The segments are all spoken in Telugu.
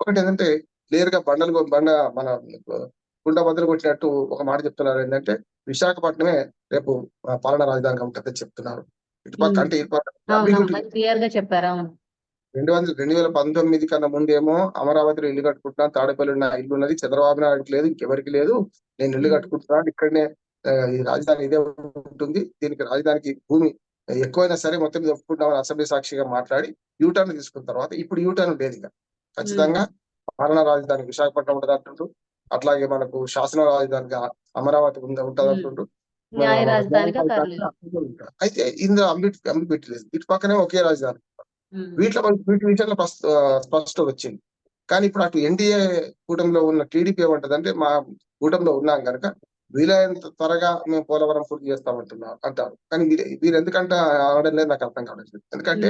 ఒకటి ఏంటంటే క్లియర్గా బండలు బండ మన కుండ బద్దలు కొట్టినట్టు ఒక మాట చెప్తున్నారు. ఏంటంటే విశాఖపట్నమే రేపు పాలనా రాజధానిగా ఉంటుందని చెప్తున్నారు. ఇటుపక్క. అంటే ఇటుపక్క చెప్పారు రెండు వందల రెండు వేల పంతొమ్మిది కన్నా ముందేమో అమరావతిలో ఇల్లు కట్టుకుంటున్నాను తాడేపల్లి ఉన్న ఇల్లు ఉన్నది చంద్రబాబు నాయుడుకి లేదు ఇంకెవరికి లేదు. నేను ఇల్లు. కట్టుకుంటున్నాను ఇక్కడనే ఈ రాజధాని ఇదే ఉంటుంది. దీనికి రాజధానికి భూమి ఎక్కువైనా సరే మొత్తం మీద ఒప్పుకుంటామని అసెంబ్లీ సాక్షిగా మాట్లాడి యూటర్న్ తీసుకున్న తర్వాత ఇప్పుడు యూటర్న్ లేదు ఇక. ఖచ్చితంగా పాలనా రాజధాని విశాఖపట్నం ఉంటుంది అంటుండ్రు అట్లాగే మనకు శాసన రాజధానిగా అమరావతి ఉంది ఉంటుంది అంటుండ్రు. అయితే ఇందులో అంబి అంబి పెట్టలేదు. ఇటు పక్కనే ఒకే రాజధాని. వీటిలో మనకి వీటి విషయంలో స్పష్టత వచ్చింది. కానీ ఇప్పుడు అటు ఎన్డీఏ కూటమిలో ఉన్న టీడీపీ ఏమంటదంటే మా కూటమిలో ఉన్నాం కనుక వీలైనంత త్వరగా మేము పోలవరం పూర్తి చేస్తామంటున్నారు అంటారు. కానీ వీరు ఎందుకంటే ఆడడం లేదు నాకు అర్థం కావట్లేదు. ఎందుకంటే.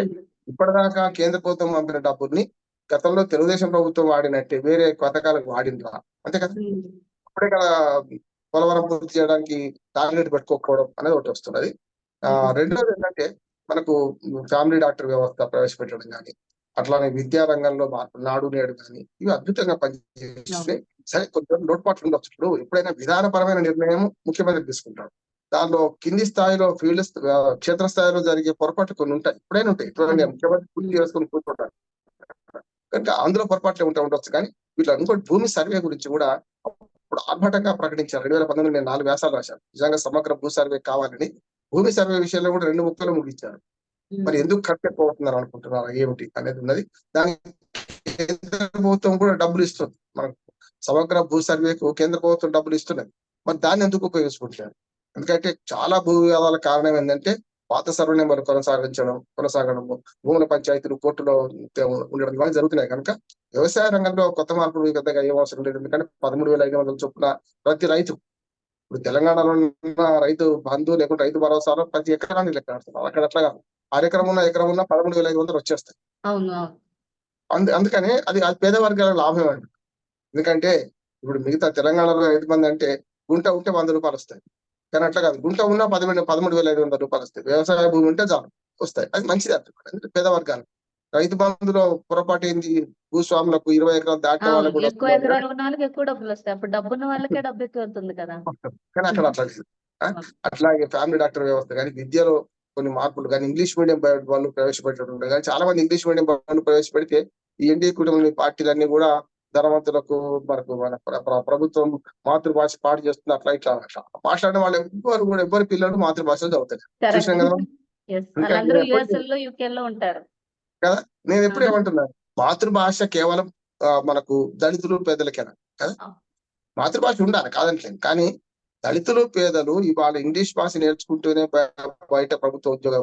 ఇప్పటిదాకా కేంద్ర ప్రభుత్వం పంపిన డబ్బుల్ని గతంలో తెలుగుదేశం ప్రభుత్వం వాడినట్టే వేరే పథకాలకు వాడిందా అంతే కదా? మ్మ్. ఇప్పుడే కదా పోలవరం పూర్తి చేయడానికి టార్గెట్ పెట్టుకోకపోవడం అనేది ఒకటి వస్తున్నది. ఆ. రెండోది ఏంటంటే మనకు ఫ్యామిలీ డాక్టర్ వ్యవస్థ ప్రవేశపెట్టడం కానీ అట్లానే విద్యా రంగంలో మార్పు నాడు నేడు కానీ ఇవి అద్భుతంగా పనిచేస్తున్నాయి సరే కొంచెం లోటుపాట్లు ఉండొచ్చు. ఇప్పుడు ఎప్పుడైనా విధానపరమైన నిర్ణయం ముఖ్యమంత్రి తీసుకుంటాడు. దానిలో కింది స్థాయిలో ఫీల్డ్ క్షేత్ర స్థాయిలో జరిగే పొరపాట్లు కొన్ని ఉంటాయి. ఎప్పుడైనా ఉంటాయి. ఎప్పుడైనా ముఖ్యమంత్రి పూర్తి చేసుకుని కూర్చుంటారు కనుక అందులో పొరపాట్లు ఉంటా ఉండొచ్చు. కానీ వీళ్ళు ఇంకోటి భూమి సర్వే గురించి కూడా ఇప్పుడు ఆర్భటంగా ప్రకటించారు. రెండు వేల పంతొమ్మిది నేను నాలుగు వ్యాసాలు రాశాను. నిజంగా సమగ్ర భూ సర్వే కావాలని భూమి సర్వే విషయంలో కూడా రెండు ముక్కలు ముగించారు మరి ఎందుకు ఖర్చు ఎక్కువ అవుతున్నారు అనుకుంటున్నారు? ఏమిటి అనేది ఉన్నది. దానికి కేంద్ర ప్రభుత్వం కూడా డబ్బులు ఇస్తుంది. మనకు సమగ్ర భూ సర్వేకు కేంద్ర ప్రభుత్వం డబ్బులు ఇస్తున్నది. మరి దాన్ని ఎందుకు ఉపయోగించుకుంటున్నారు? ఎందుకంటే చాలా భూ వివాదాల కారణం ఏంటంటే పాత సర్వే నెంబర్ కొనసాగించడం కొనసాగడము భూముల పంచాయతీలు కోర్టులో ఉండడం ఇవన్నీ జరుగుతున్నాయి కనుక వ్యవసాయ రంగంలో కొత్త మార్పులు పెద్దగా ఏం అవసరం లేదు. ఎందుకంటే పదమూడు వేల ఐదు వందల చొప్పున ప్రతి రైతు ఇప్పుడు తెలంగాణలో ఉన్న రైతు బంధు లేకుంటే రైతు భరోసాలో ప్రతి ఎకరాన్ని లెక్క ఆడుతున్నారు అక్కడ అట్లా కాదు. ఎకరం ఉన్న ఎకరం ఉన్న పదమూడు వేల ఐదు వందలు వచ్చేస్తాయి. అందు అందుకనే అది పేద వర్గాల లాభం అండి. ఎందుకంటే ఇప్పుడు మిగతా తెలంగాణలో రైతు బంధు అంటే గుంట ఉంటే వంద రూపాయలు వస్తాయి. కానీ అట్లా కాదు. గుంట ఉన్న పదమూడు పదమూడు వేల ఐదు వందల రూపాయలు వస్తాయి. వ్యవసాయ భూమి ఉంటే చాలు వస్తాయి. అది మంచిది అంటున్నాడు ఎందుకంటే పేద వర్గాలు. రైతు బంధులో పొరపాటు ఏంది? భూస్వాములకు ఇరవై ఎకరాలు దాటిన వాళ్ళకు కూడా ఎక్కువ వస్తుంది. ఎకరాలు ఉన్న వాళ్ళకి ఎక్కువ డబ్బులు వస్తాయి. అప్పుడు డబ్బున్న వాళ్ళకే డబ్బు ఎక్కువ అవుతుంది కదా. కానీ అక్కడ అట్లా? అట్లాగే ఫ్యామిలీ డాక్టర్ వ్యవస్థ కానీ విద్యలో కొన్ని మార్పులు కానీ ఇంగ్లీష్ మీడియం వాళ్ళు ప్రవేశపెట్టడం కానీ చాలా మంది ఇంగ్లీష్ మీడియం వాళ్ళు ప్రవేశపెడితే ఈ ఎన్డీ కుటుంబ పార్టీలన్నీ కూడా ధనవంతులకు మనకు మన ప్ర- ప్ర- ప్రభుత్వం మాతృభాష పాటు చేస్తుంది అట్లా ఇట్లా. మాట్లాడిన వాళ్ళు ఎవ్వరు కూడా ఎవరి పిల్లలు మాతృభాషలో చదువుతారు చూసినాం కదా నేను ఎప్పుడు. ఏమంటున్నాను మాతృభాష కేవలం మనకు దళితులు పేదలకేనా? కదా. మాతృభాష ఉండాలి కాదంటలేదు కానీ దళితులు పేదలు ఇవాళ ఇంగ్లీష్ భాష నేర్చుకుంటూనే బయట ప్రభుత్వ ఉద్యోగ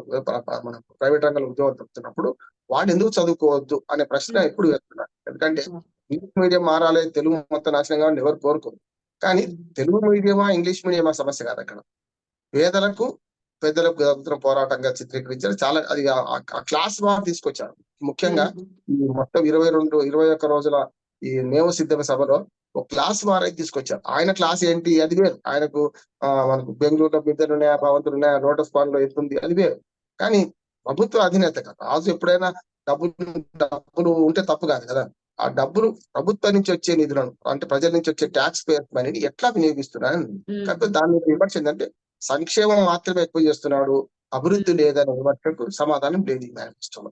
మన ప్రైవేట్ రంగంలో ఉద్యోగం దొరుకుతున్నప్పుడు వాళ్ళు ఎందుకు చదువుకోవద్దు అనే ప్రశ్న ఎప్పుడు వేస్తున్నారు? ఎందుకంటే ఉం. ఇంగ్లీష్ మీడియం మారాలి తెలుగు మొత్తం నాశనం కావాలని ఎవరు కోరుకోరు. కానీ తెలుగు మీడియమా ఇంగ్లీష్ మీడియమా సమస్య కాదు అక్కడ. పేదలకు పెద్దలకు జరుగుతున్న పోరాటంగా చిత్రీకరించారు. చాలా అది ఆ- క్లాస్ వార్ తీసుకొచ్చారు. ముఖ్యంగా ఈ మొత్తం ఇరవై రెండు ఇరవై ఒక్క రోజుల ఈ నేమ సిద్ధమ సభలో ఒక క్లాస్ వార్ అయితే తీసుకొచ్చారు. ఆయన క్లాస్ ఏంటి? అది వేరు. ఆయనకు ఆ మనకు బెంగళూరులో బిద్దలు ఉన్నాయా భవంతులు ఉన్నాయా లోటస్ పాన్లో ఎత్తుంది అది వేరు. కానీ ప్రభుత్వ అధినేత కాదు. రాజు ఎప్పుడైనా డబ్బులు డబ్బులు ఉంటే తప్పు కాదు కదా. ఆ డబ్బులు ప్రభుత్వం నుంచి వచ్చే నిధులను అంటే ప్రజల నుంచి వచ్చే ట్యాక్స్ పేయర్స్ మనీని ఎట్లా వినియోగిస్తున్నారని కాకపోతే దాని మీద విమర్శ ఏంటంటే సంక్షేమం మాత్రమే ఎక్కువ చేస్తున్నాడు అభివృద్ధి లేదనే విమర్శకు సమాధానం లేదు ఈ మేనిఫెస్టోలో.